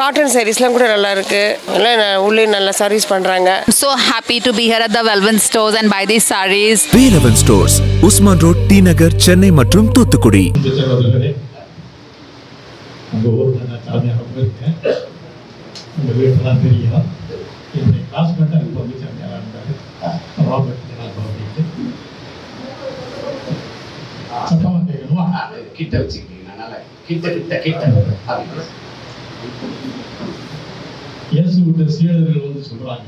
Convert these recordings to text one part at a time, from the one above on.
Cotton சாரீஸ்லாம் கூட நல்லா இருக்கு எல்லாம் உள்ளே நல்லா சர்வீஸ் பண்ணுறாங்க I'm so happy to be here at the Velvet stores and buy these sarees. Velavan stores Usman road T Nagar Chennai மற்றும் தூத்துக்குடி கிட்ட வச்சுக்கிட்டீங்க கிட்ட கிட்ட கிட்ட. இயேசு விட்ட சீடர்கள் வந்து சொல்றாங்க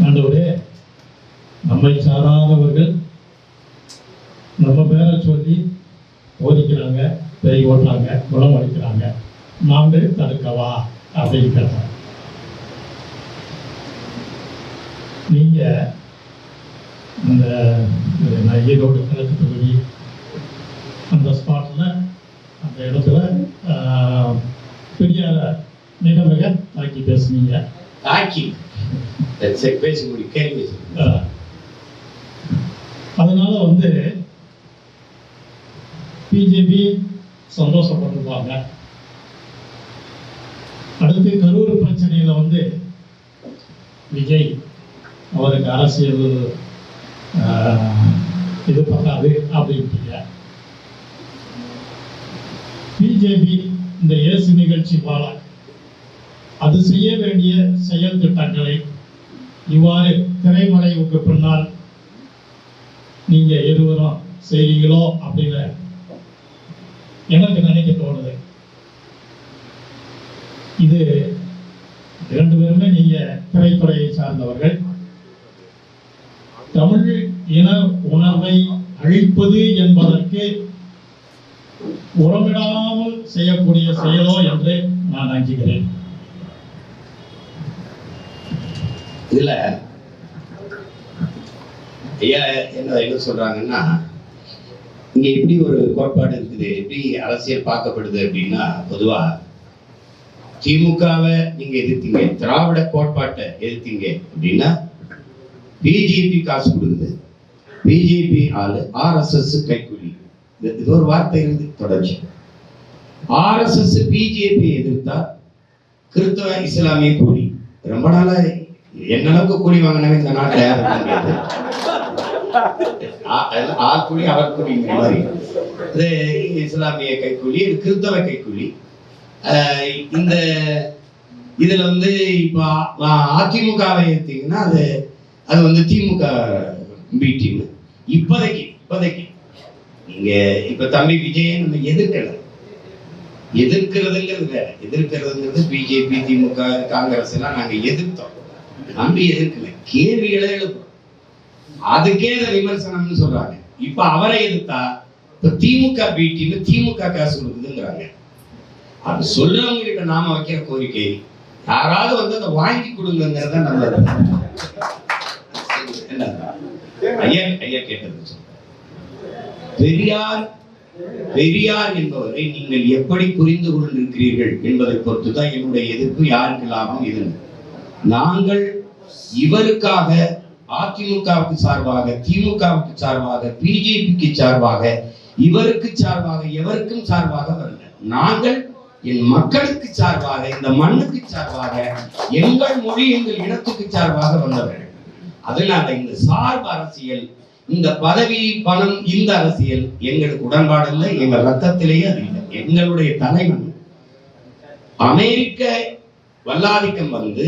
ஆண்டவரே நம்மை சாராதவர்கள் நம்ம பேரை சொல்லி ஓதிக்கிறாங்க பெரிய ஓட்டுறாங்க குணம் அளிக்கிறாங்க. நாங்கள் தடுக்கவா? அப்படின்னு கேட்டாங்க நீங்க அந்த நான் ஈரோடு கிழக்கு தொகுதி அந்த ஸ்பாட்ல அந்த இடத்துல ஆஹ், பெரியார மிக மிக தாக்கி பேசி முடி கேள்வி அதனால வந்து பிஜேபி சந்தோஷப்பட்டிருப்பாங்க. அடுத்து கரூர் பிரச்சனையில வந்து விஜய் அவருக்கு அரசியல் இது பண்ணாது அப்படின்ட்டீங்க பிஜேபி இந்த இயேசு நிகழ்ச்சி போல அது செய்ய வேண்டிய செயல் திட்டங்களை இவ்வாறு திரைமறைவுக்கு பின்னால் நீங்க இருவரும் செய்வீங்களோ அப்படின்னு எனக்கு நினைக்க தோணுது. இது இரண்டு பேருமே நீங்க திரைத்துறையை சார்ந்தவர்கள். தமிழ் இன உணர்வை அழிப்பது என்பதற்கு உரமிடாமல் செய்யக்கூடிய செயலோ என்று நான் அஞ்சுகிறேன் இதுல ஐயா என்ன என்ன சொல்றாங்கன்னா இங்க எப்படி ஒரு கோட்பாடு இருக்குது எப்படி அரசியல் பார்க்கப்படுது அப்படின்னா பொதுவா திமுகவை நீங்க எதிர்த்தீங்க திராவிட கோட்பாட்டை எதிர்த்தீங்க அப்படின்னா பிஜேபி காசு கொடுக்குது. பிஜேபி ஆளு ஆர்எஸ்எஸ் கைக்கூலி. இது இது ஒரு வார்த்தை இருந்து தொடர்ச்சி. ஆர்எஸ்எஸ் பிஜேபி எதிர்த்தா கிறிஸ்தவ இஸ்லாமிய கூலி. ரொம்ப நாளா என்ன அளவுக்கு கூலி வாங்கினவே இந்த நாட்டுல? யாரும் இருக்க முடியாது ஆ- கூலி அவர் கூலிங்கிற மாதிரி. இது இஸ்லாமிய கைக்கூலி இது கிறிஸ்தவ கைக்கூலி. இந்த இதுல வந்து இப்போ அ- அதிமுகவை எடுத்தீங்கன்னா அது அது வந்து திமுக பி டீம். இப்போதைக்கு இப்போதைக்கு. நீங்க இப்ப தம்பி விஜயை நம்ம எதிர்க்கல. எதிர்க்கிறதுங்கிறது வேற. எதிர்க்கிறதுங்கிறது பிஜேபி திமுக காங்கிரஸ் எல்லாம் நாங்க எதிர்த்தோம். நம்பி எதிர்க்கல கேள்விகளை எழுப்புறோம் அதுக்கே இதை விமர்சனம்னு சொல்றாங்க. இப்ப அவரை எதிர்த்தா இப்ப திமுக பி திமுக காசு கொடுக்குதுங்கிறாங்க. அது சொல்றவங்க கிட்ட நாம வைக்கிற கோரிக்கை யாராவது வந்து அதை வாங்கி கொடுங்கிறத நல்லது ஐயா ஐயா கேட்டது பெரியார் பெரியார் என்பவரை நீங்கள் எப்படி புரிந்து கொண்டிருக்கிறீர்கள் என்பதை பொறுத்துதான் என்னுடைய எதிர்ப்பு யாருக்கு லாபம் இதுன்னு நாங்கள் இவருக்காக அதிமுகவுக்கு சார்பாக திமுகவுக்கு சார்பாக பிஜேபிக்கு சார்பாக இவருக்கு சார்பாக எவருக்கும் சார்பாக வரல. நாங்கள் என் மக்களுக்கு சார்பாக இந்த மண்ணுக்கு சார்பாக எங்கள் மொழி எங்கள் இனத்துக்கு சார்பாக வந்தவர்கள். அதனால இந்த சார்பு அரசியல் இந்த பதவி பணம் இந்த அரசியல் எங்களுக்கு உடன்பாடு இல்லை எங்கள் ரத்தத்திலேயே அது இல்லை. எங்களுடைய தலைவன் அமெரிக்க வல்லாதிக்கம் வந்து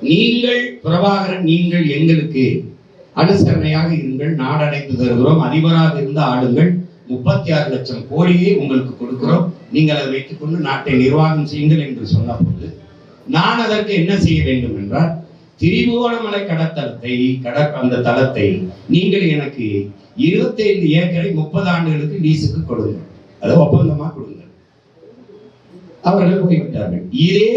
நீங்கள் பிரபாகரன் நீங்கள் எங்களுக்கு அனுசரணையாக இருங்கள் நாடடைந்து தருகிறோம். அதிபராக இருந்த ஆளுங்கள் முப்பத்தி ஆறு லட்சம் கோடியை உங்களுக்கு கொடுக்கிறோம். நீங்கள் அதை வைத்துக் கொண்டு நாட்டை நிர்வாகம் செய்யுங்கள் என்று சொன்னபோது நான் அதற்கு என்ன செய்ய வேண்டும் என்றால் திரிபுவனமலை கடத்தலத்தை கட அந்த தளத்தை நீங்கள் எனக்கு இருபத்தைந்து ஏக்கரை முப்பது ஆண்டுகளுக்கு லீஸுக்கு கொடுங்க அது ஒப்பந்தமா? அவர்கள் போய்விட்டார்கள். இதே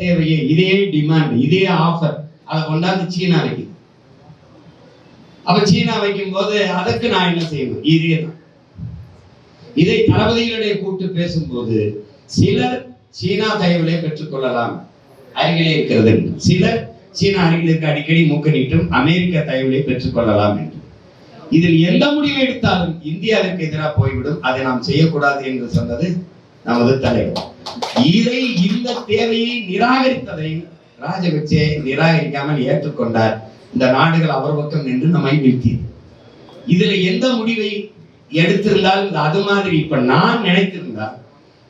தேவையை இதே டிமாண்ட் இதே ஆஃபர் அதை கொண்டாந்து சீனா வைக்குது. அப்ப சீனா வைக்கும் போது அதற்கு நான் என்ன செய்யணும் இதே தான் இதை தளபதிகளுடைய கூட்டு பேசும்போது சிலர் சீனா தயவுகளை பெற்றுக்கொள்ளலாம். அருகிலே இருக்கிறது சிலர் சீனா அருகிலுக்கு அடிக்கடி மூக்கனிட்டும் அமெரிக்க தயவுகளை பெற்றுக்கொள்ளலாம் என்று. இதில் எந்த முடிவு எடுத்தாலும் இந்தியாவிற்கு எதிராக போய்விடும். அதை நாம் செய்யக்கூடாது என்று சொன்னது நமது தலைவர். இதை இந்த தேவையை நிராகரித்ததை ராஜபக்சே நிராகரிக்காமல் ஏற்றுக்கொண்டார். இந்த நாடுகள் அவர் பக்கம் நின்று நம்மை நிறுத்தியது இதுல எந்த முடிவை எடுத்திருந்தால் அது மாதிரி இப்ப நான் நினைத்திருந்தால்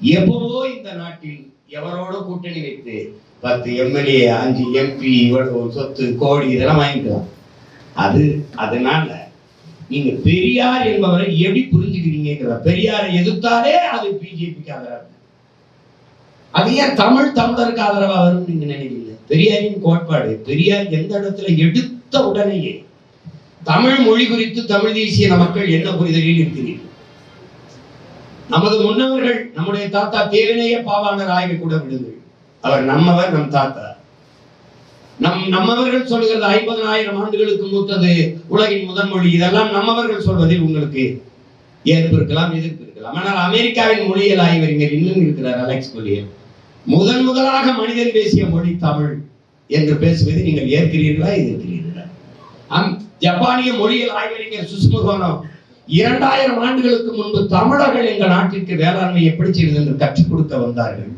எப்பவோ இந்த நாட்டில் எவரோட கூட்டணி வைத்து பத்து எம்எல்ஏ அஞ்சு எம்பி இவ்வளவு சொத்து கோடி இதெல்லாம் வாங்கிக்கலாம். அது அதனால நீங்க பெரியார் என்பவரை எப்படி புரிஞ்சுக்கிறீங்க? பெரியாரை எதிர்த்தாலே அது பிஜேபிக்கு ஆதரவு அது ஏன் தமிழ் தமிழருக்கு ஆதரவா வரும் நீங்க நினைக்கிறீங்க? பெரியாரின் கோட்பாடு பெரியார் எந்த இடத்துல எடுத்த உடனேயே தமிழ் மொழி குறித்து தமிழ் தேசிய மக்கள் என்ன புரிதலில் இருக்கிறீர்கள்? நமது முன்னவர்கள் நம்முடைய தாத்தா தேவனைய பாவாணர் ஆய்வு கூட விடுங்கள். அவர் நம்மவர் நம் தாத்தா. நம் நம்மவர்கள் சொல்லுகிறது ஐம்பதனாயிரம் ஆண்டுகளுக்கு மூத்தது உலகின் முதன்மொழி இதெல்லாம் நம்மவர்கள் சொல்வதில் உங்களுக்கு ஏற்பு இருக்கலாம் எதிர்ப்பு இருக்கலாம். ஆனால் அமெரிக்காவின் மொழியியல் ஆய்வறிஞர் இன்னும் இருக்கிறார் அலெக்ஸ் கொலியர் முதன் முதலாக மனிதன் பேசிய மொழி தமிழ் என்று பேசுவதை நீங்கள் ஏற்கிறீர்களா எதிர்க்கிறீர்களா? அம் ஜப்பானிய மொழியியல் ஆய்வறிஞர் சுஷ்முகோனோ இரண்டாயிரம் ஆண்டுகளுக்கு முன்பு தமிழர்கள் எங்கள் நாட்டிற்கு வேளாண்மை எப்படி செய்வது என்று கற்றுக் கொடுக்க வந்தார்கள்.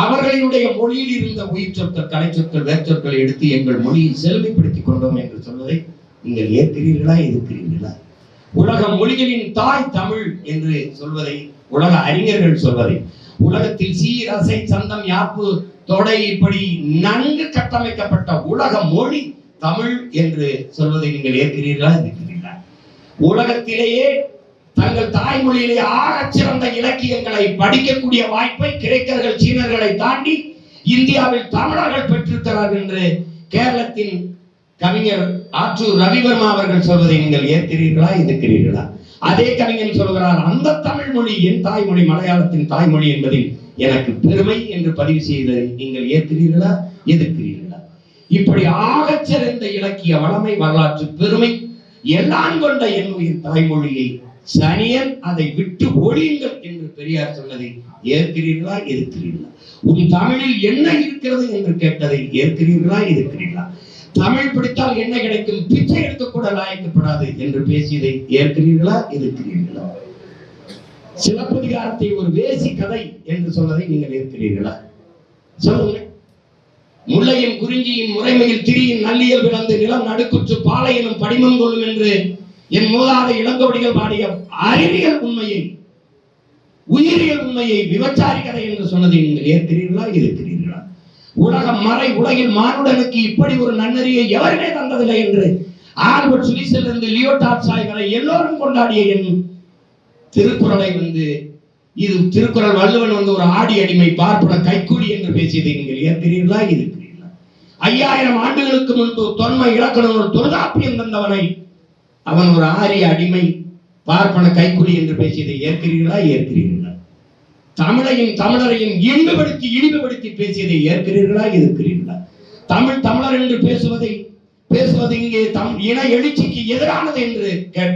அவர்களுடைய மொழியில் இருந்த உயிர் சொற்கள் கலை சொற்கள் வேர்ச்சொற்களை எடுத்து எங்கள் மொழியை செழுமைப்படுத்திக் கொண்டோம் என்று சொல்வதை நீங்கள் ஏற்கிறீர்களா எதிர்க்கிறீர்களா? உலக மொழிகளின் தாய் தமிழ் என்று சொல்வதை உலக அறிஞர்கள் சொல்வதை. உலகத்தில் சீரசை சந்தம் யாப்பு தொடை இப்படி நன்கு கட்டமைக்கப்பட்ட உலக மொழி தமிழ் என்று சொல்வதை நீங்கள் ஏற்கிறீர்களா? இருக்கிறீர்களா உலகத்திலேயே தங்கள் தாய்மொழியிலே ஆகச் சிறந்த இலக்கியங்களை படிக்கக்கூடிய வாய்ப்பை கிரேக்கர்கள் சீனர்களை தாண்டி இந்தியாவில் தமிழர்கள் பெற்றிருக்கிறார்கள் என்று கேரளத்தின் கவிஞர் ஆற்றூர் ரவிவர்மா அவர்கள் சொல்வதை நீங்கள் ஏற்கிறீர்களா எதிர்க்கிறீர்களா? அதே கவிஞன் சொல்கிறார் அந்த தமிழ் மொழி என் தாய்மொழி மலையாளத்தின் தாய்மொழி என்பதில் எனக்கு பெருமை என்று பதிவு செய்ததை நீங்கள் ஏற்கிறீர்களா எதிர்க்கிறீர்களா? இப்படி ஆகச் சிறந்த இலக்கிய வளமை வரலாற்று பெருமை எல்லாம் கொண்ட என் உயிர் தாய்மொழியை சனியன் அதை விட்டு ஒழியுங்கள் என்று பெரியார் சொன்னதை ஏற்கிறீர்களா எதிர்க்கிறீர்களா? உன் தமிழில் என்ன இருக்கிறது என்று கேட்டதை ஏற்கிறீர்களா எதிர்க்கிறீர்களா? தமிழ் பிடித்தால் என்ன கிடைக்கும்? பிச்சை எடுக்க கூட லாயக்கப்படாது என்று பேசியதை ஏற்கிறீர்களா? எதிர்க்கிறீர்களா? சிலப்பதிகாரத்தை ஒரு வேசி கதை என்று சொன்னதை நீங்கள் ஏற்கிறீர்களா? சொல்லுங்க முல்லையும் குறிஞ்சியும் முறைமையில் திரியின் நல்லியல் விளந்து நிலம் நடுக்குற்று பாலையிலும் படிமம் கொள்ளும் என்று என் மூலாத இளங்கோடிகள் பாடிய அறிவியல் உண்மையை உயிரியல் உண்மையை விபச்சாரி கதை என்று சொன்னதை நீங்கள் ஏற்கிறீர்களா? எதிர்க்கிறீர்களா? உலகம் மறை உலகில் மானுடனுக்கு இப்படி ஒரு நன்னறியை எவருமே தந்ததில்லை என்று ஆல்பர்ட் சுவிஸில் இருந்து லியோ டாட்சாய் வரை எல்லோரும் கொண்டாடிய என் திருக்குறளை வந்து இது திருக்குறள் வள்ளுவன் வந்து ஒரு ஆடி அடிமை பார்ப்பன கைக்கூலி என்று பேசியதை நீங்கள் ஏற்கிறீர்களா? இருக்கிறீர்களா ஐயாயிரம் ஆண்டுகளுக்கு முன்பு தொன்மை இலக்கணம் ஒரு தொல்காப்பியம் தந்தவனை அவன் ஒரு ஆரிய அடிமை பார்ப்பன கைக்குடி என்று பேசியதை ஏற்கிறீர்களா? ஏற்கிறீர்களா? தமிழையும் தமிழரையும் இழிவுபடுத்தி இழிவுபடுத்தி பேசியதை ஏற்கிறீர்களா இருக்கிறீர்களா தமிழ் தமிழர் என்று பேசுவதை பேசுவது இங்கே தம் இன எழுச்சிக்கு எதிரானது என்று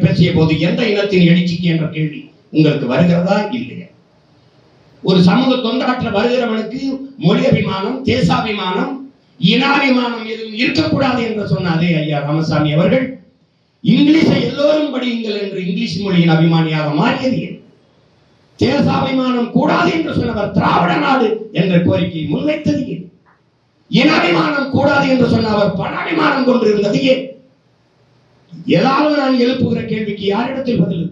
பேசிய போது எந்த இனத்தின் எழுச்சிக்கு என்ற கேள்வி உங்களுக்கு வருகிறதா இல்லையா? ஒரு சமூக தொண்டாற்ற வருகிறவனுக்கு மொழி அபிமானம் தேசாபிமானம் இனாபிமானம் எதுவும் இருக்கக்கூடாது என்று சொன்ன அதே ஐயா ராமசாமி அவர்கள் இங்கிலீஷை எல்லோரும் படியுங்கள் என்று இங்கிலீஷ் மொழியின் அபிமானியாக மாறியது தேசாபிமானம் கூட என்ற கோரிக்கையை முன்வைத்தது ஏன்? இனாபிமானம் கூடாது என்று சொன்ன அவர் பணாபிமானம் கொண்டிருந்தது ஏன்? ஏதாவது நான் எழுப்புகிற கேள்விக்கு யாரிடத்தில் பதில்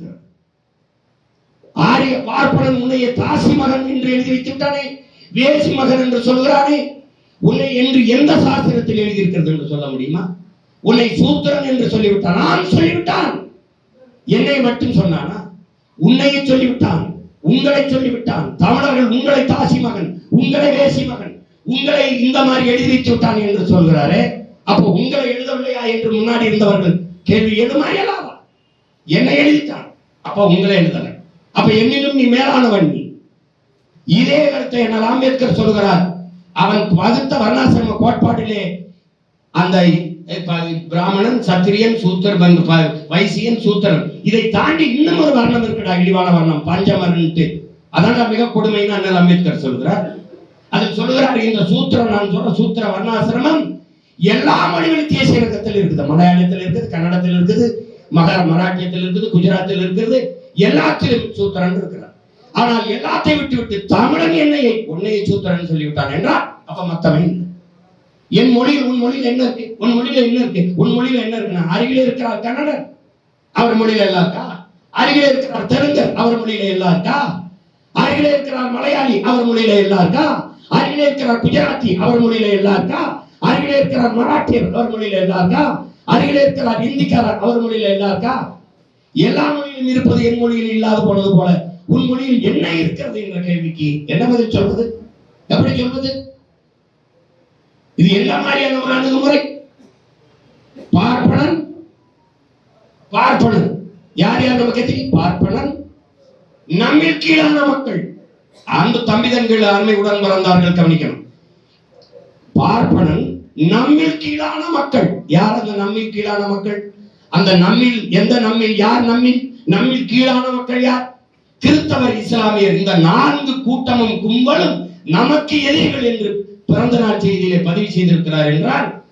ஆரிய பார்ப்பனன் உன்னைய தாசி மகன் என்று எழுதி வைத்து விட்டானே வேசி மகன் என்று சொல்கிறானே உன்னை என்று எந்த சாஸ்திரத்தில் எழுதியிருக்கிறது என்று சொல்ல முடியுமா? உன்னை சூத்திரன் என்று சொல்லிவிட்டான். நான் சொல்லிவிட்டான். என்னை மட்டும் சொன்னானா? உன்னையே சொல்லிவிட்டான். உங்களை சொல்லிவிட்டான். தமிழர்கள் உங்களை தாசி மகன். உங்களை வேசி மகன். உங்களை இந்த மாதிரி எழுதி சுட்டான் விட்டான் என்று சொல்கிறாரே அப்போ உங்களை எழுதவில்லையா என்று முன்னாடி இருந்தவர்கள் கேள்வி எழுமா இயலாதா என்னை எழுதிட்டான். அப்போ உங்களை எழுதல. அப்ப என்னிலும் நீ மேலானவன் நீ. இதே கருத்தை என்ன அம்பேத்கர் சொல்கிறார். அவன் வகுத்த வர்ணாசிரம கோட்பாட்டிலே அந்த பிராமணன் சத்திரியன் சூத்திரன் ப- வைசியன் சூத்திரன் இதை தாண்டி இன்னும் ஒரு வர்ணம் இருக்குடா இழிவான வர்ணம் பஞ்சமரன்ட்டு. அதான் மிக கொடுமைன்னு அண்ணல் அம்பேத்கர் சொல்கிறார். அதுக்கு சொல்லுகிறார் இந்த சூத்திரம் நான் சொல்ற சூத்திர வர்ணாசிரமம் எல்லா மொழிகளும் தேசிய இலக்கத்தில் இருக்குது. மலையாளத்தில் இருக்குது கன்னடத்தில் இருக்குது மகர மராட்டியத்தில் இருக்குது குஜராத்தில் இருக்குது எல்லாத்திலும் சூத்திரன் இருக்கிறார். ஆனால் எல்லாத்தையும் விட்டு விட்டு தமிழன் என்னையை உன்னையை சூத்திரன் சொல்லிவிட்டான் என்றால் அப்ப மத்தவன் என் மொழியில் உன் மொழியில் என்ன இருக்கு? உன் மொழியில என்ன இருக்கு? உன் மொழியில என்ன இருக்குன்னா அருகிலே இருக்கிறார் கன்னடர். அவர் மொழியில எல்லாம் இருக்கா? அருகிலே இருக்கிறார் தெலுங்கர். அவர் மொழியில எல்லாம் இருக்கா? அருகிலே இருக்கிறார் மலையாளி. அவர் மொழியில எல்லாம் இருக்கா? அருகிலே இருக்கிறார் குஜராத்தி அவர் மொழியில எல்லாம் இருக்கா அருகிலே இருக்கிறார் மராட்டியர் அவர் மொழியில எல்லாம் இருக்கா அருகிலே இருக்கிறார் இந்திக்காரர் அவர் மொழியில எல்லாம் இருக்கா எல்லா மொழியிலும் இருப்பது என் மொழியில் இல்லாத போனது போல. உன் மொழியில் என்ன இருக்கிறது என்ற கேள்விக்கு என்ன பதில் சொல்வது? எப்படி சொல்வது? இது என்ன மாதிரியான ஒரு அணுகுமுறை பார்ப்பனன் பார்ப்பனன். யார் யார் நமக்கு பார்ப்பனன். நம்மில் கீழான மக்கள். அந்த தம்பிதன்கள் அருமையுடன் பிறந்தார்கள் கவனிக்கணும். பார்ப்பனன் நம்மில் கீழான மக்கள். யார் அந்த நம்மில் கீழான மக்கள்? அந்த நம்மில் எந்த நம்மில் யார் நம்மில்? நம்மில் கீழான மக்கள் யார்? கிறிஸ்தவர் இஸ்லாமியர். இந்த நான்கு கூட்டமும் கும்பலும் நமக்கு எதிரிகள் என்று பிறந்த நாள் செய்தியிலே பதிவு செய்திருக்கிறார் என்றால்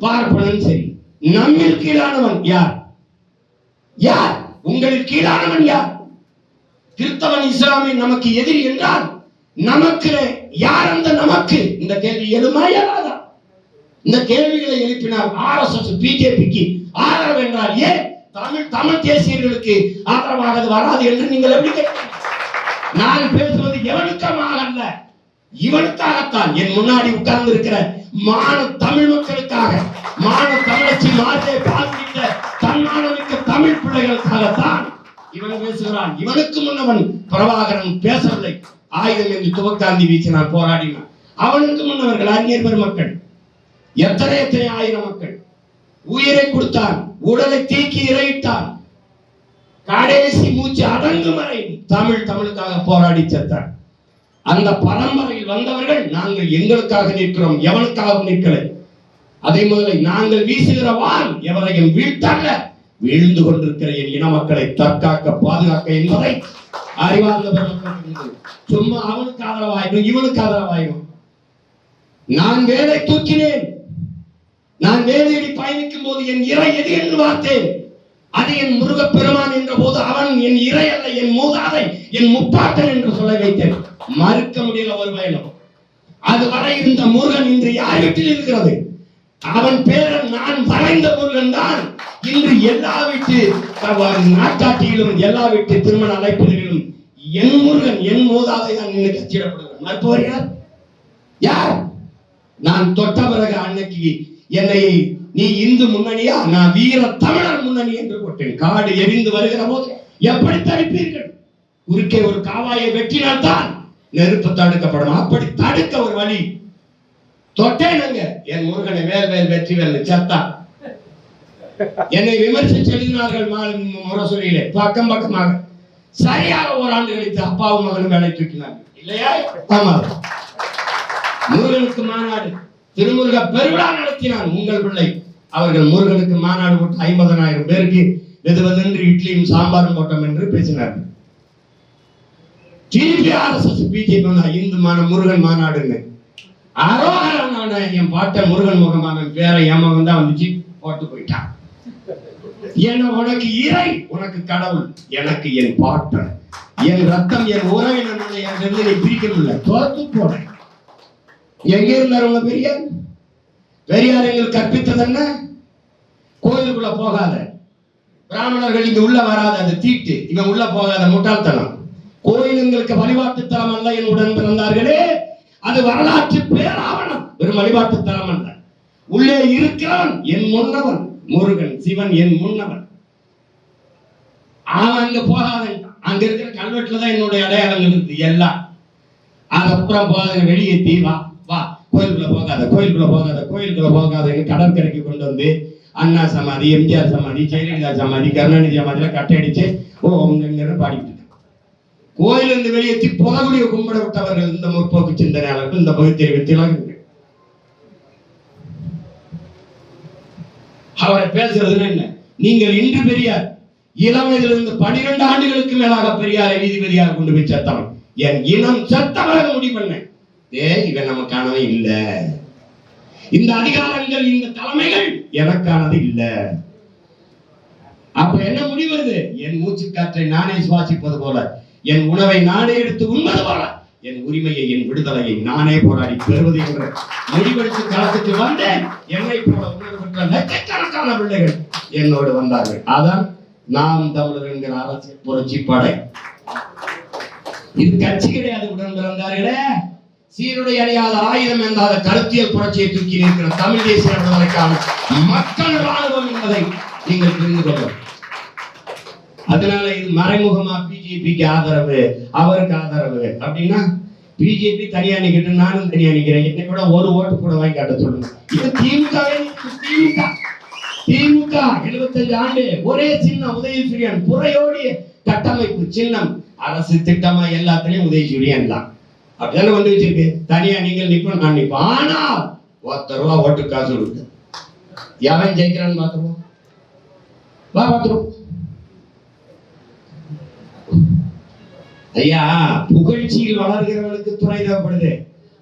பார்ப்பனன் சரி. நம்மில் கீழானவன் யார்? யார்? உங்களில் கீழானவன் யார்? கிறிஸ்தவன் இஸ்லாமியன் நமக்கு எதிரி என்றால் நமக்கு யார் அந்த நமக்கு? இந்த கேள்வி எழுமா எழாதா இந்த கேள்விகளை எழுப்பினால் ஆர்எஸ்எஸ் பிஜேபிக்கு ஆதரவு என்றால் ஏன்? தமிழ் தமிழ் தேசியர்களுக்கு ஆதரவாக வராது என்று நீங்கள் எப்படி கேட்கிறீர்கள்? நான் பேசுவது எவனுக்கமாக அல்ல. இவனுக்காகத்தான் என் முன்னாடி உட்கார்ந்து இருக்கிற மான தமிழ் மக்களுக்காக மான தமிழச்சி மாற்றே பார்க்கின்ற தன்னாடமிக்க தமிழ் பிள்ளைகளுக்காகத்தான் இவன் பேசுகிறான். இவனுக்கு முன்னவன் பிரபாகரன் பேசவில்லை. ஆயுதம் என்று துவக்காந்தி வீசினார் போராடினான். அவனுக்கு முன்னவர்கள் அறிஞர் பெருமக்கள். எத்தனை எத்தனை ஆயிரம் மக்கள். உயிரை கொடுத்தான். உடலை தீக்கி இறையிட்டான். கடைசி மூச்சு அடங்கும் வரை தமிழ் தமிழுக்காக போராடி செத்தார் அந்த பரம்பரையில் வந்தவர்கள் நாங்கள் எங்களுக்காக நிற்கிறோம். எவனுக்காகவும் நிற்கலை. அதே முதலில் நாங்கள் வீசுகிற வான் எவரையும் வீழ்த்தாங்க வீழ்ந்து கொண்டிருக்கிற என் இன மக்களை தற்காக்க பாதுகாக்க என்பதை அறிவார்ந்த சும்மா அவனுக்கு ஆதரவாயிடும் இவனுக்கு ஆதரவாயிடும். நான் வேலை தூக்கினேன். நான் வேலையடி பயணிக்கும் போது என் இறை எது என்று பார்த்தேன். அது என் முருகப் பெருமான் என்ற போது அவன் என் இறை அல்ல என் மூதாதை என் முப்பாட்டன் என்று சொல்ல வைத்தேன். மறுக்க முடியல ஒரு பயணம் அதுவரை இருந்த முருகன் இன்று யார் வீட்டில் இருக்கிறது? அவன் பேரன் நான் வரைந்த முருகன் தான். இன்று எல்லா வீட்டு நாட்டாட்டியிலும் எல்லா வீட்டு திருமண அழைப்பிலும் என் முருகன் என் மூதாதை தான் நின்று கச்சிடப்படுகிறான் மறுப்பவர் யார்? யார் நான் தொட்ட பிறகு அன்னைக்கு என்னை நீ இந்து முன்னணியா? நான் வீர தமிழர் முன்னணி என்று போட்டேன். காடு எரிந்து வருகிற போது எப்படி தடுப்பீர்கள்? குறுக்கே ஒரு காவாயை வெட்டினால் தான் நெருப்பு தடுக்கப்படும். அப்படி தடுக்க ஒரு வழி. தொட்டேனுங்க என் முருகனை வேல் வேல் வெற்றி வேல் சத்தான். என்னை விமர்சிச்சு எழுதினார்கள் முரசொலியிலே. பக்கம் பக்கமாக. சரியாக ஒரு ஆண்டு கழித்து அப்பாவும் மகனும் வேலை தூக்கினார்கள் இல்லையா? ஆமா. முருகனுக்கு மாநாடு. திருமுருக பெருவிழா நடத்தினான் உங்கள் பிள்ளை. அவர்கள் முருகனுக்கு மாநாடு போட்டு ஐம்பதனாயிரம் பேருக்கு வெது வெதென்று இட்லியும் சாம்பாரும் போட்டோம் என்று பேசினார்கள். திருப்பி ஆர்எஸ்எஸ் பிஜேபி இந்து மான முருகன் மாநாடுன்னு. அரோகரனான என் பாட்டை முருகன் முகமான பேர என் தான் வந்துச்சு போட்டு போயிட்டான். ஏன்னா உனக்கு இறை உனக்கு கடவுள் எனக்கு என் பாட்டன் என் ரத்தம் என் உறவினர் என் நீ பிரிக்க தோத்து போன எங்க இருந்தார் உங்க பெரியார் பெரியார் எங்களுக்கு கற்பித்தது என்ன? கோயிலுக்குள்ள போகாத. பிராமணர்கள் இங்க உள்ள வராத அந்த தீட்டு. இவன் உள்ள போகாத முட்டாள்தனம். கோயில் எங்களுக்கு வழிபாட்டு தலம் அல்ல என் உடன் பிறந்தார்களே. அது வரலாற்று பேராவணம். வெறும் வழிபாட்டு தலம் அல்ல. உள்ளே இருக்கிறான் என் முன்னவன். முருகன் சிவன் என் முன்னவன். அவன் அங்க போகாதன் அங்க இருக்கிற கல்வெட்டுல தான் என்னுடைய அடையாளங்கள் இருக்கு எல்லாம். அதுக்கப்புறம் போகாத வெளியேத்தி வா வா. கோயிலுக்குள்ள போகாத கோயிலுக்குள்ள போகாத கோயிலுக்குள்ள போகாதன்னு கடற்கரைக்கு கொண்டு வந்து அண்ணா சமாதி எம்ஜிஆர் சமாதி ஜெயலலிதா சமாதி கருணாநிதி சமாதியில கட்டடிச்சு ஓ உங்க கோயில் இருந்து வெளியேற்றி புதகுடிய கும்பிட விட்டவர்கள் இந்த முற்போக்கு சிந்தனையாளர்கள் இந்த பகுத்தறிவு திலகங்கள் அவரை பேசுறதுன்னு என்ன? நீங்கள் இன்று பெரியார் இளம் வயதிலிருந்து பனிரெண்டு ஆண்டுகளுக்கு மேலாக பெரியாரை நீதிபதியாக கொண்டு போய் சேர்த்தவன் என் இனம் செத்தவராக முடிவு பண்ணேன். ஏ இவன் நமக்கானவன் இல்ல. இந்த அதிகாரங்கள் இந்த தலைமைகள் எனக்கானது இல்ல. அப்ப என்ன முடிவது என் மூச்சு காற்றை நானே சுவாசிப்பது போல என் உணவை நானே எடுத்து உண்பது போல என் உரிமையை என் விடுதலையை நானே போராடி பெறுவது என்ற முடிவெடுத்து களத்துக்கு வந்தேன். என்னை போல உணர்வு பெற்ற லட்சக்கணக்கான பிள்ளைகள்? என்னோடு வந்தார்கள். அதான் நாம் தமிழர் என்கிற அரசியல் புரட்சி படை இது கட்சி கிடையாது உடன் பிறந்தார்களே. சீருடை அணியாத ஆயுதம் என்றாத கருத்தியல் புரட்சியை தூக்கி நிற்கிற தமிழ் தேசிய விடுதலைக்கான மக்கள் ராணுவம் என்பதை நீங்கள் புரிந்து கொள்ளும் அதனால இது மறைமுகமா பிஜேபிக்கு ஆதரவு அவருக்கு ஆதரவு. அப்படின்னா பிஜேபி தனியா நிக்கிட்டு நானும் தனியா நிக்கிறேன். என்னை கூட ஒரு ஓட்டு கூட வாங்கி காட்ட சொல்லுங்க. இது திமுக திமுக. திமுக 75 ஆண்டு ஒரே சின்னம் உதயசூரியன். புறையோடிய கட்டமைப்பு சின்னம். அரசு திட்டமா எல்லாத்துலயும் உதயசூரியன் தான். அப்படிதானே வந்து வச்சிருக்கு? தனியா நீங்கள் நிப்போம் நான் நிப்போம் ஆனால் ஒருத்தர் ரூபா ஓட்டு காசு கொடுத்து எவன் ஜெயிக்கிறான்னு பாத்துருவோம் வா பாத்துருவோம் ஐயா புகழ்ச்சியில் வளர்கிறவனுக்கு துணை தேவைப்படுது.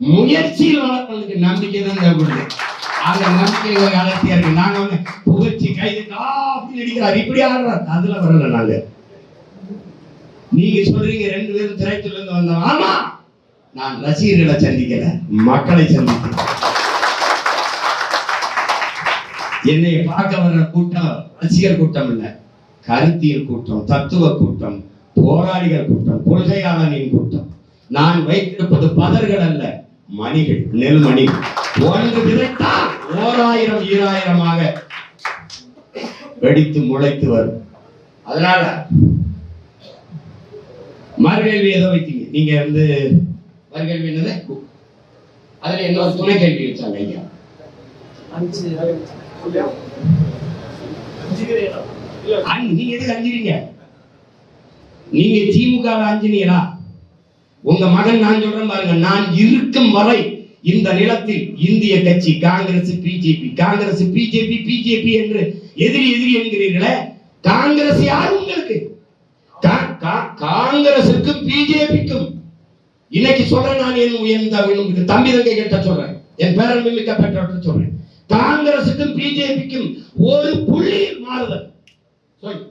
முயற்சியில் வளர்ப்பவனுக்கு நம்பிக்கை தான் தேவைப்படுது அந்த நம்பிக்கை ஒரு இருக்கு. நாங்க வந்து புகழ்ச்சி கைது ஆ, அப்படின்னு அடிக்கிறார். இப்படி ஆடுறார். அதுல வரல நாங்க. நீங்க சொல்றீங்க ரெண்டு பேரும் திரைத்துல இருந்து வந்தோம். ஆமா! நான் ரசிகர்களை சந்திக்கல. மக்களை சந்திக்கிறேன் என்னை பார்க்க வர்ற கூட்டம் ரசிகர் கூட்டம் இல்ல. கருத்தியல் கூட்டம் தத்துவ கூட்டம் போராளிகள் கூட்டம் கொள்கையாளனின் கூட்டம். நான் வைத்திருப்பது பதர்கள் அல்ல. மணிகள் நெல் மணிகள் ஒன்று விதைத்தால் ஓராயிரம் ஈராயிரமாக வெடித்து முளைத்து வரும். அதனால மறுகேள்வி ஏதோ வைத்தீங்க. நீங்க வந்து மறுகேள்வி என்னது? அதுல இன்னொரு துணை கேள்வி வச்சாங்க ஐயா? நீங்க எதுக்கு அஞ்சுறீங்க? நீங்க திமுக அஞ்சுனீங்களா? உங்க மகன் நான் சொல்றேன் பாருங்க நான் இருக்கும் வரை இந்த நிலத்தில் இந்திய கட்சி Congress BJP Congress BJP BJP என்று எதிரி எதிரி என்கிறீர்களே காங்கிரஸ் யார் உங்களுக்கு? காங்கிரசுக்கும் பிஜேபிக்கும். இன்னைக்கு சொல்றேன் நான் என் தம்பி தங்கை கிட்ட சொல்றேன். என் பேரன்பு மிக்க பெற்றோர்கிட்ட சொல்றேன். காங்கிரசுக்கும் பிஜேபிக்கும் ஒரு புள்ளியில் மாறுதல். சொல்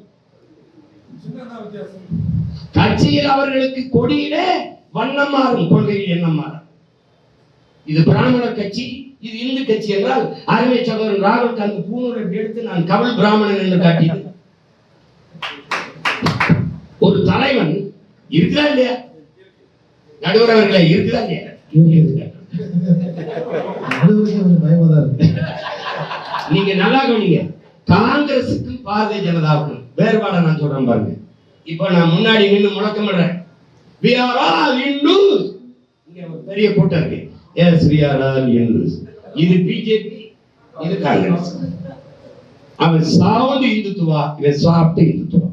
கட்சியில் அவர்களுக்கு கொடியிலே வண்ணம் மாறும் கொள்கையில் எண்ணம் மாறும்? இது பிராமணர் கட்சி இது இந்து கட்சி என்றால் அருமை சகோதரன் ராகுல் காந்தி பூனூரை எடுத்து நான் கமல் பிராமணன் என்று காட்டியது. ஒரு தலைவன் இருக்குதா இல்லையா? நடுவர் அவர்களே இருக்குதா இல்லையா? நீங்க நல்லா கவனிங்க. காங்கிரசுக்கும் பாரதிய ஜனதாவுக்கும் வேறுபாட நான் சொல்றேன் பாருங்க. இப்ப நான் முன்னாடி நின்னு முழக்கமிடுறேன் we are all hindus இங்க ஒரு பெரிய கூட்டம் இருக்கு. எஸ் we ஆல் all இது பிஜேபி இது காங்கிரஸ். அவன் சாவது இந்துத்துவா இவன் சாப்பிட்டு இந்துத்துவா.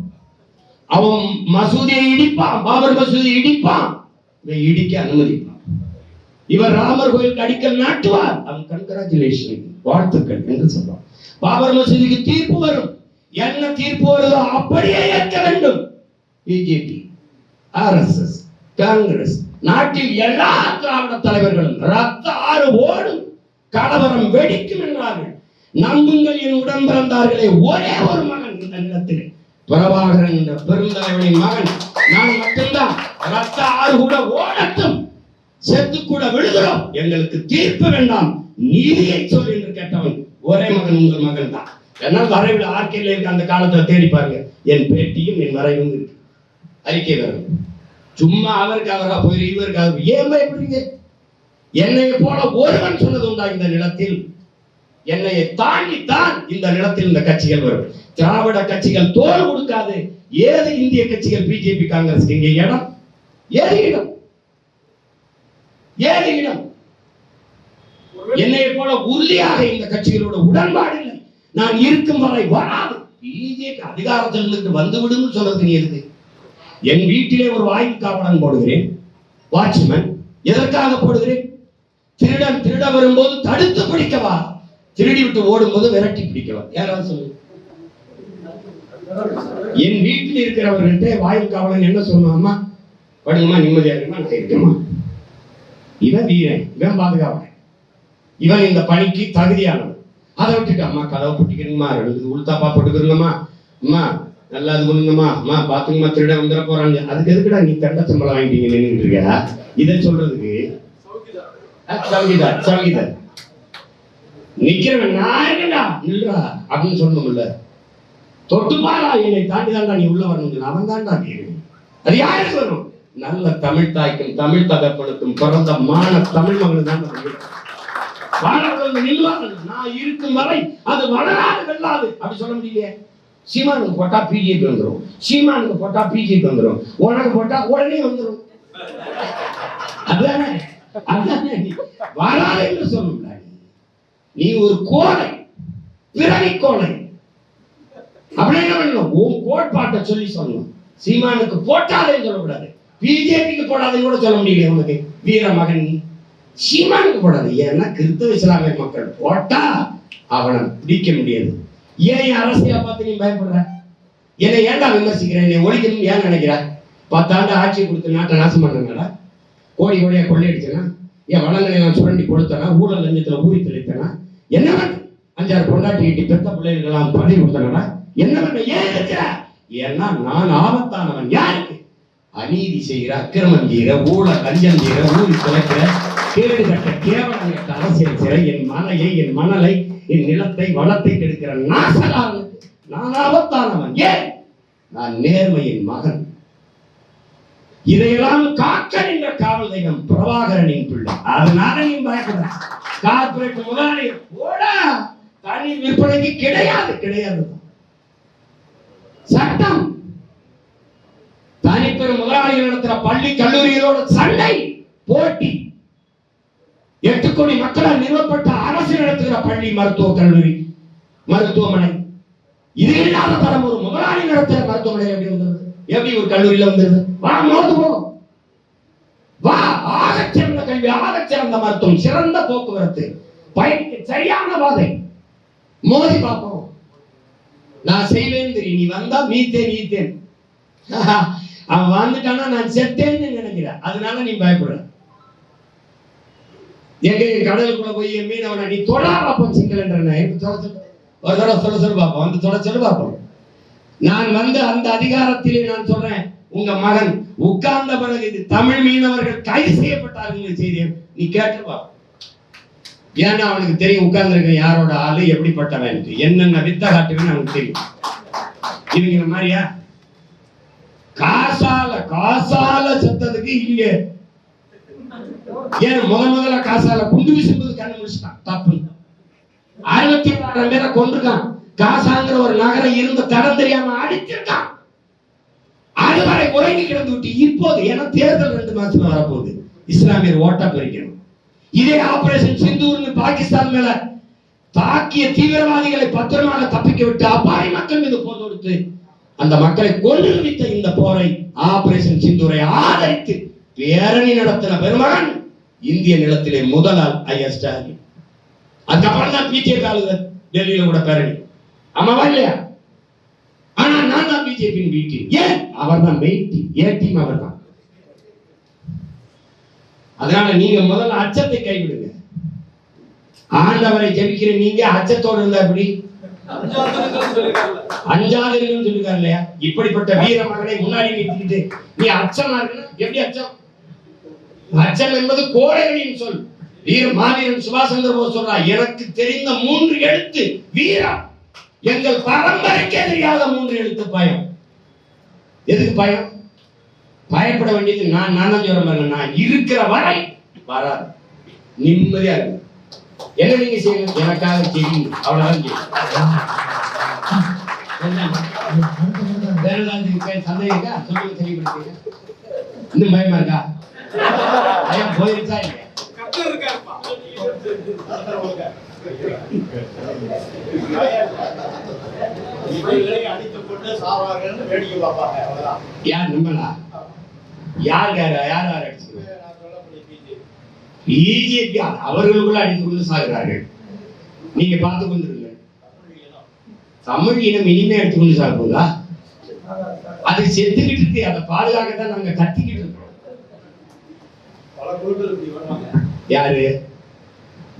அவன் மசூதியை இடிப்பான் பாபர் மசூதி இடிப்பான். இவன் இடிக்க அனுமதிப்பான். இவர் ராமர் கோயில் அடிக்கல் நாட்டுவார். அவன் கன்கிராச்சுலேஷன் வாழ்த்துக்கள் என்று சொல்வான். பாபர் மசூதிக்கு தீர்ப்பு வரும். என்ன தீர்ப்பு வருதோ அப்படியே ஏற்க வேண்டும். BJP RSS Congress. நாட்டில் எல்லா திராவிட தலைவர்களும் ரத்த ஆறு ஓடும் கலவரம் வெடிக்கும் என்றார்கள். நம்புங்கள் என் உடன் பிறந்தார்களே ஒரே ஒரு மகன் இந்த நிலத்தில். பிரபாகரன் இந்த பெருந்தலைவனின் மகன். நான் மட்டும்தான். ரத்த ஆறு கூட ஓடட்டும். செத்து கூட விழுகிறோம். எங்களுக்கு தீர்ப்பு வேண்டாம். நீதியை சொல் என்று கேட்டவன் ஒரே மகன் உங்கள் மகன் தான். என்னால் வரைவில் ஆர்கேல இருக்க அந்த காலத்துல தேடி பாருங்க. என் பேட்டியும் என் வரைவும் இருக்கு. அறிக்கை வரும் சும்மா அவருக்கு அவராக போயிரு. இவருக்கு அவர் ஏன் பயப்படுறீங்க என்னை போல ஒருவன் சொன்னது உண்டா இந்த நிலத்தில்? என்னையை தாண்டித்தான் இந்த நிலத்தில் இந்த கட்சிகள் வரும். திராவிட கட்சிகள் தோல் கொடுக்காது. ஏது இந்திய கட்சிகள் பிஜேபி காங்கிரஸ்? இங்க இடம். ஏது இடம்? ஏது இடம்? என்னை போல உறுதியாக இந்த கட்சிகளோட உடன்பாடு இல்லை. நான் இருக்கும் வரை வராது. பிஜேபி அதிகாரத்தில் இருந்து வந்து விடும்னு சொல்றது நீ இருக்கு என் வீட்டிலே ஒரு வாயில் காவலன் போடுகிறேன். வாட்ச்மேன் எதற்காக போடுகிறேன்? திருடன் திருட வரும்போது தடுத்து பிடிக்கவா? திருடி விட்டு ஓடும்போது விரட்டி பிடிக்கவா? யாராவது சொல்லு. என் வீட்டில் இருக்கிறவர்கள்ட்ட வாயு காவலன் என்ன சொல்லணும் படுங்கம்மா நிம்மதியா இருக்குமா நான் இருக்கேம்மா. இவன் வீரன் இவன் பாதுகாவன் இவன் இந்த பணிக்கு தகுதியானவன். அதை விட்டுட்டு அம்மா கதவை போட்டுக்கிறீங்கம்மா உள்தாப்பா போட்டுக்கிறீங்கம்மா அம்மா நல்லா அது பண்ணுங்கம்மா அம்மா பாத்துங்கம்மா திருட வந்துட போறாங்க. அதுக்கு எதுக்குடா நீ தண்ட சம்பளம் வாங்கிட்டீங்க நின்றுட்டு இருக்கியா இதை சொல்றதுக்கு அஹ், சவுகிதார் சவுகிதார் நிக்கிறவன் நான் இருக்கேன்டா. நில்றா அப்படின்னு சொல்லணும்ல தொட்டு பாரா என்னை தாண்டி தாண்டா நீ உள்ள வரணும் அவன் தாண்டா நீ அது யாருக்கு வரும் நல்ல தமிழ் தாய்க்கும் தமிழ் தகப்பனுக்கும் பிறந்த மான தமிழ் மகனும் தான் வாழறவங்க நில்வார்கள். நான் இருக்கும் வரை அது வளராது வெல்லாது. அப்படி சொல்ல முடியலையே? சீமானுக்கு போட்டா பிஜேபி வந்துரும். சீமானுக்கு போட்டா பிஜேபி வந்துரும். உனக்கு போட்டா உடனே வந்துரும். அதானே? அதானே? நீ வராது என்று சொல்லல நீ ஒரு கோலை பிறவி கோலை அப்படி என்ன பண்ணணும் உன் கோட்பாட்டை சொல்லி சொல்லணும். சீமானுக்கு போட்டாதேன்னு சொல்லக்கூடாது. பிஜேபிக்கு போடாதேன்னு கூட சொல்ல முடியல உனக்கு. வீர மகன். சீமானுக்கு போடாது. ஏன்னா கிறிஸ்தவ இஸ்லாமிய மக்கள் போட்டா அவனை பிடிக்க முடியாது. ஏன் என் அரசியலை பார்த்து நீ பயப்படுற? என்னை ஏன்டா விமர்சிக்கிறேன்? என்னை ஒழிக்கணும்னு ஏன் நினைக்கிற? பத்தாண்டு ஆட்சி கொடுத்து நாட்டை நாசம் பண்ணனாடா கோடி கோடியா கொள்ளையடிச்சனா? என் வளங்களை நான் சுரண்டி கொடுத்தனா? ஊழல் லஞ்சத்துல ஊறி தெளித்தனா? என்ன அஞ்சாறு பொண்டாட்டி கிட்டி பெத்த பிள்ளைகளெல்லாம் பதவி கொடுத்தனா என்ன ஏன் இருக்கிற ஏன்னா நான் ஆபத்தானவன். யாருக்கு? அநீதி செய்கிற அக்கிரமம் செய்கிற ஊழல் லஞ்சம் செய்கிற ஊறி தொலைக்கிற கேடு கட்ட கேவலம் கட்ட அரசியல் செய்கிற என் மலையை என் மணலை என் நிலத்தை வளத்தை கெடுக்கிற நாசகாரன் நான் ஆபத்தானவன் ஏன்? நான் நேர்மையின் மகன். இதையெல்லாம் காக்க நின்ற காவல் தெய்வம் பிரபாகரனின் பிள்ளை. அதனால நீ பயப்பட கார்பரேட் முதலாளி போட. தண்ணீர் விற்பனைக்கு கிடையாது கிடையாது. சட்டம். தனிப்பெரும் முதலாளிகள் நடத்துற பள்ளி கல்லூரிகளோட சண்டை போட்டி. எட்டு கோடி மக்களால் நிறுவப்பட்ட அரசு நடத்துகிற பள்ளி மருத்துவ கல்லூரி மருத்துவமனை. இது இல்லாத தரம் ஒரு முதலாளி நடத்துகிற மருத்துவமனை எப்படி வந்தது எப்படி ஒரு கல்லூரியில வந்தது வா மோது போ. வா ஆக சிறந்த கல்வி ஆக சிறந்த மருத்துவம் சிறந்த போக்குவரத்து. பயணிக்க சரியான பாதை. மோதி பார்ப்போம். நான் செய்வேன் தெரியும். நீ வந்தா மீத்தேன் ஈத்தேன் அவன் வந்துட்டானா நான் செத்தேன்னு நினைக்கிறேன் அதனால நீ பயப்படுற எங்க கடலுக்குள்ள போய் என் மீனவனை நீ தொடா பார்ப்போம் சிங்களன்றன ஒரு தடவை சொல்ல சொல்லு பார்ப்போம் வந்து தொட சொல்லு பார்ப்போம் நான் வந்து அந்த அதிகாரத்திலே நான் சொல்றேன் உங்க மகன் உட்கார்ந்த பிறகு இது தமிழ் மீனவர்கள் கைது செய்யப்பட்டார்கள் செய்தியை நீ கேட்டு பார்ப்போம் ஏன்னா அவனுக்கு தெரியும் உட்கார்ந்துருக்க யாரோட ஆளு எப்படிப்பட்டவன் என்னென்ன வித்த காட்டுவேன்னு அவனுக்கு தெரியும். இவங்க மாதிரியா? காசால காசால செத்ததுக்கு இங்க ஏன் முத முதல்ல காசால குண்டு வீசும்போது கண்ணு முடிச்சுட்டான் தப்பு. அறுபத்தி ஏழாயிரம் பேரை கொண்டிருக்கான் காசாங்கிற ஒரு நகரம் இருந்த தடம் தெரியாம அடிச்சிருக்கான். அதுவரை உறங்கி கிடந்து விட்டு இப்போது ஏன்னா தேர்தல் ரெண்டு மாசத்துல வரப்போகுது. இஸ்லாமியர் ஓட்டா பறிக்கணும் இதே ஆபரேஷன் சிந்தூர்னு பாகிஸ்தான் மேல தாக்கிய தீவிரவாதிகளை பத்திரமாக தப்பிக்க விட்டு அப்பாவி மக்கள் மீது போர் தொடுத்து அந்த மக்களை கொண்டு வைத்த இந்த போரை ஆபரேஷன் சிந்தூரை ஆதரித்து பேரணி நடத்தின பெருமகன் இந்திய நிலத்திலே முதல் ஆள் ஐயா ஸ்டாலின். அதுக்கப்புறம் தான் பிஜேபி ஆளுங்க டெல்லியில கூட பேரணி ஆமாவா இல்லையா? ஆனா நான் தான் பிஜேபியின் பி டீம் ஏன்? அவர் தான் மெயின் டீம் ஏன் டீம் அவர் தான் அதனால நீங்க முதல்ல அச்சத்தை கைவிடுங்க. ஆண்டவரை ஜெபிக்கிற நீங்க அச்சத்தோடு இருந்தா எப்படி? அஞ்சாதிருங்கன்னு சொல்லிருக்காரு இல்லையா? இப்படிப்பட்ட வீர மகனை முன்னாடி நிறுத்திக்கிட்டு நீ அச்சமா இருக்குன்னா எப்படி அச்சம்? அச்சம் என்பது கோழைகளின் சொல். வீர மாவீரன் சுபாஷ் சந்திர போஸ் சொல்றார் எனக்கு தெரிந்த மூன்று எழுத்து வீரம். எங்கள் பரம்பரைக்கே தெரியாத மூன்று எழுத்து பயம். எதுக்கு பயம்? பயப்பட வேண்டியது நான் நான் சொல்ல மாதிரி நான் இருக்கிற வரை வராது. நிம்மதியா இருக்கு. என்ன நீங்க செய்யணும்? எனக்காக செய்யுங்க. அவ்வளவுதான் செய்யணும். வேற ஏதாவது சந்தேகம் இருக்கா? சொல்லுங்க தெளிவுபடுத்தீங்க இன்னும் பயமா இருக்கா? பயம் போயிருச்சா இல்லையா யார் யார் யார் யார் பிஜேபி அவர்களுக்குள்ள அடித்துக் கொண்டு சாகிறார்கள். நீங்க பார்த்து கொண்டிருங்க தமிழ் இனம் இனிமே எடுத்துக்கொண்டு சாகுதா அது செத்துக்கிட்டு இருக்கு. அதை பாதுகாக்கத்தான் நாங்க கத்திக்கிட்டு குழுக்கள் யாரு?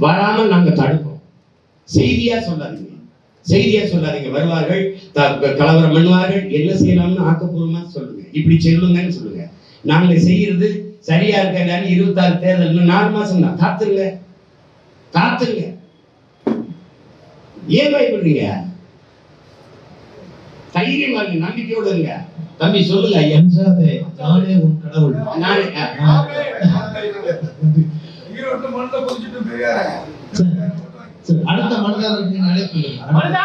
வராம நாங்க தடுப்போம். செய்தியா சொல்லாதீங்க. செய்தியா சொல்லாதீங்க. வருவார்கள் கலவரம் பண்ணுவார்கள். என்ன செய்யலாம்னு ஆக்கப்பூர்வமா சொல்லுங்க. இப்படி செல்லுங்கன்னு சொல்லுங்க. நாங்க செய்யறது சரியா இருக்க இருபத்தாறு தேர்தல் நாலு மாசம் தான் காத்துருங்க. காத்துருங்க. ஏன் பயப்படுறீங்க? தைரியமா இருங்க நம்பிக்கையோடு இருங்க. தம்பி சொல்லுங்க அஞ்சாதே நானே உன் கடவுள். நானே அடுத்த மனதாரருக்கு அழைப்பு.